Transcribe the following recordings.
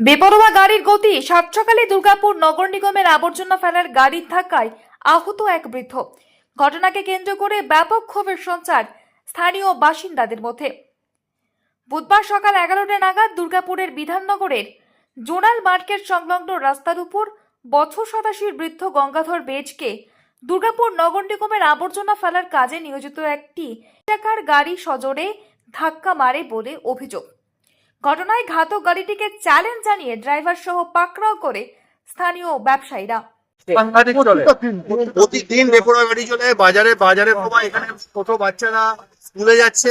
বেপরোয়া গাড়ির গতি। সাত সকালে দুর্গাপুর নগর নিগমের আবর্জনা ফেলার গাড়ির ধাক্কায় আহত এক বৃদ্ধ। ঘটনাকে কেন্দ্র করে ব্যাপক ক্ষোভের সঞ্চার স্থানীয় বাসিন্দাদের মধ্যে। বুধবার সকাল এগারোটা নাগাদ দুর্গাপুরের বিধাননগরের জোনাল মার্কেট সংলগ্ন রাস্তার উপর বছর শতাশির বৃদ্ধ গঙ্গাধর বেজকে দুর্গাপুর নগর নিগমের আবর্জনা ফেলার কাজে নিয়োজিত একটি টাকার গাড়ি সজোরে ধাক্কা মারে বলে অভিযোগ। ঘটনায় ঘাতক গাড়িটিকে চ্যালেঞ্জ জানিয়ে ড্রাইভার সহ পাকড়াও করে স্থানীয় ব্যবসায়ীরা। প্রতিদিন বেপরোয়া গাড়ি চলে, বাজারে বাজারে সময় এখানে ছোট বাচ্চারা স্কুলে যাচ্ছে,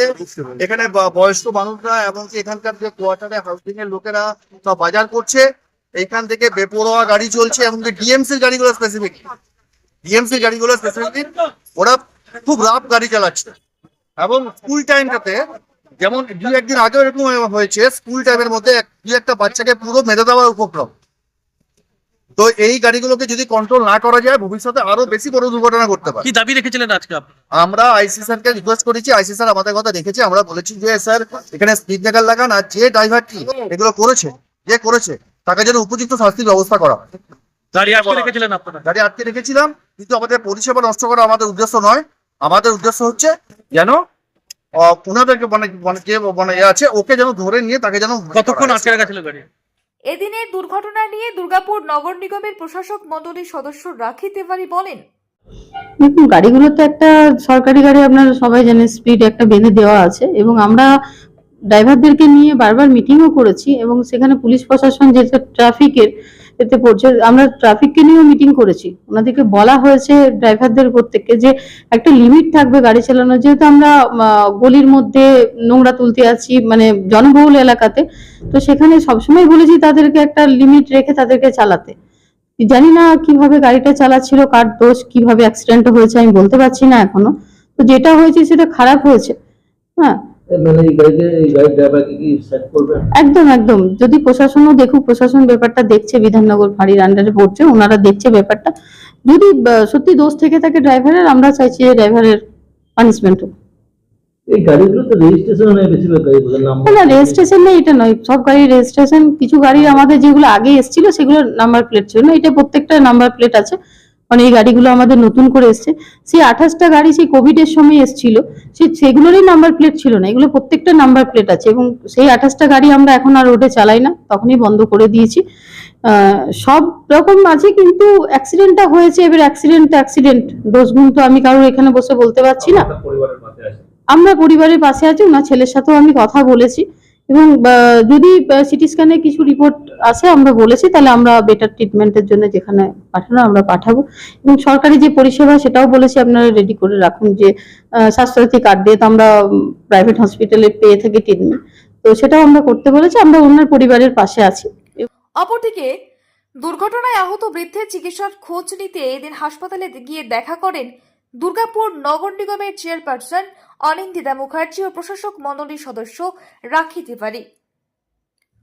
এখানে বয়স্ক মানুষরা এবং এখানকার যে কোয়ার্টারে হাউসিং এর লোকেরা সব বাজার করছে, এখান থেকে বেপরোয়া গাড়ি চলছে, এমনকি ডিএমসি গাড়িগুলো স্পেসিফিক ডিএমসি গাড়িগুলো স্পেসিফিক ওরা খুব রাফ গাড়ি চালাচ্ছে। এবং স্কুল টাইমটাতে যেমন দু একদিন আগেও এরকম হয়েছে স্কুল টাইমের মধ্যে দু একটা বাচ্চাকে পুরো মেরে দেওয়ার উপক্রম। তো এই গাড়িগুলোকে যদি কন্ট্রোল না করা যায় ভবিষ্যতে আরও বেশি বড় দুর্ঘটনা ঘটতে পারে। কি দাবি রেখেছিলেন আজকে আপনি? আমরা আইসি স্যারকে রিকোয়েস্ট করেছি আইসি স্যার আমাদের কথা দেখেছে আমরা বলেছি যে স্যার এখানে স্পিড ব্রেকার লাগান আর যে ড্রাইভারটি এগুলো করেছে যে করেছে তাকে যেন উপযুক্ত শাস্তির ব্যবস্থা করা গাড়ি আটকে রেখেছিলেন আপনারা? গাড়ি আটকে রেখেছিলাম কিন্তু আমাদের পরিষেবা নষ্ট করা আমাদের উদ্দেশ্য নয়। আমাদের উদ্দেশ্য হচ্ছে যেন ওনাদেরকে মানে মানে যে মানে আছে ওকে যেন ধরে নিয়ে তাকে যেন কতক্ষণ আটকে রাখা ছিল গাড়ি? এদিনের দুর্ঘটনা নিয়ে দুর্গাপুর নগর নিগমের প্রশাসক মণ্ডলীর সদস্য রাখি তেওয়ারি বলেন দেখুন গাড়িগুলোতে একটা সরকারি গাড়ি আপনারা সবাই জানেন স্পিড একটা বেঁধে দেওয়া আছে এবং আমরা ড্রাইভারদেরকে নিয়ে বারবার মিটিংও করেছি এবং সেখানে পুলিশ প্রশাসন যেহেতু ট্রাফিকের এতে পড়ছে। আমরা ট্রাফিককে নিয়েও মিটিং করেছি। ওনাদেরকে বলা হয়েছে ড্রাইভারদের প্রত্যেককে যে একটা লিমিট থাকবে গাড়ি চালানোর। যেহেতু আমরা গলির মধ্যে নোংরা তুলতে আছি মানে জনবহুল এলাকাতে, তো সেখানে সবসময় বলেছি তাদেরকে একটা লিমিট রেখে তাদেরকে চালাতে। জানি না কীভাবে গাড়িটা চালাচ্ছিল, কার দোষ, কীভাবে অ্যাক্সিডেন্ট হয়েছে আমি বলতে পারছি না এখনও। তো যেটা হয়েছে সেটা খারাপ হয়েছে। হ্যাঁ মানে এই গাড়িকে এই গাড়ির ড্রাইভারকে কি সেট করবেন একদম একদম। যদি প্রশাসনও দেখুক প্রশাসন ব্যাপারটা দেখছে বিধাননগর ফাঁড়ির আন্ডারে পড়ছে ওনারা দেখছে ব্যাপারটা। যদি সত্যি দোষ থেকে থাকে ড্রাইভারের আমরা চাইছি যে ড্রাইভারের পানিশমেন্ট হোক। এই গাড়িগুলো তো রেজিস্ট্রেশন বেশিরভাগ গাড়িগুলো নাম্বার না রেজিস্ট্রেশন নেই। এটা নয়। সব গাড়ির রেজিস্ট্রেশন কিছু গাড়ি আমাদের যেগুলো আগে এসেছিল সেগুলো নাম্বার প্লেট ছিল। না এটা প্রত্যেকটা নাম্বার প্লেট আছে। মানে এই গাড়িগুলো আমাদের নতুন করে এসছে। সেই আঠাশটা গাড়ি সেই কোভিড এর সময় এসেছিল সেগুলোরই নাম্বার প্লেট ছিল না এগুলো প্রত্যেকটা নাম্বার প্লেট আছে এবং সেই আঠাশটা গাড়ি আমরা এখন আর রোডে চালাই না তখনই বন্ধ করে দিয়েছি। আহ, সব রকম আছে কিন্তু অ্যাক্সিডেন্টটা হয়েছে এবার অ্যাক্সিডেন্ট অ্যাক্সিডেন্ট দোষ গুণ তো আমি কারোর এখানে বসে বলতে পারছি না। আমরা পরিবারের পাশে আছি ওনার ছেলের সাথেও আমি কথা বলেছি। এবং যদি সিটি স্ক্যানে কিছু রিপোর্ট আসে, আমরা বলেছি, তাহলে আমরা বেটার ট্রিটমেন্টের জন্য যেখানে পাঠানো, আমরা পাঠাবো। এবং সরকারি যে পরিষেবা, সেটাও বলেছি, আপনারা রেডি করে রাখুন যে স্বাস্থ্যসাথী কার্ড দিয়ে তো আমরা প্রাইভেট হসপিটালে পেয়ে থাকি ট্রিটমেন্ট তো সেটাও আমরা করতে বলেছি, আমরা ওনার পরিবারের পাশে আছি। অপরদিকে, দুর্ঘটনায় আহত বৃদ্ধের চিকিৎসার খোঁজ নিতে এদিন হাসপাতালে গিয়ে দেখা করেন দুর্গাপুর নগর নিগমের চেয়ারপারসন অনিন্দিতা মুখার্জি ও প্রশাসক মণ্ডলীর সদস্য রাখি তিওয়ারি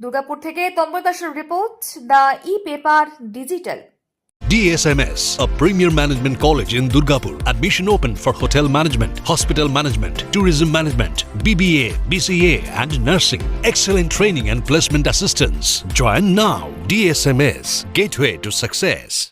দুর্গাপুর থেকে তন্ময় দাসের report the E paper digital DSMS, a premier management college in Durgapur. Admission open for hotel management, hospital management, tourism management, BBA, BCA, and nursing. Excellent training and placement assistance. Join now. DSMS, gateway to success.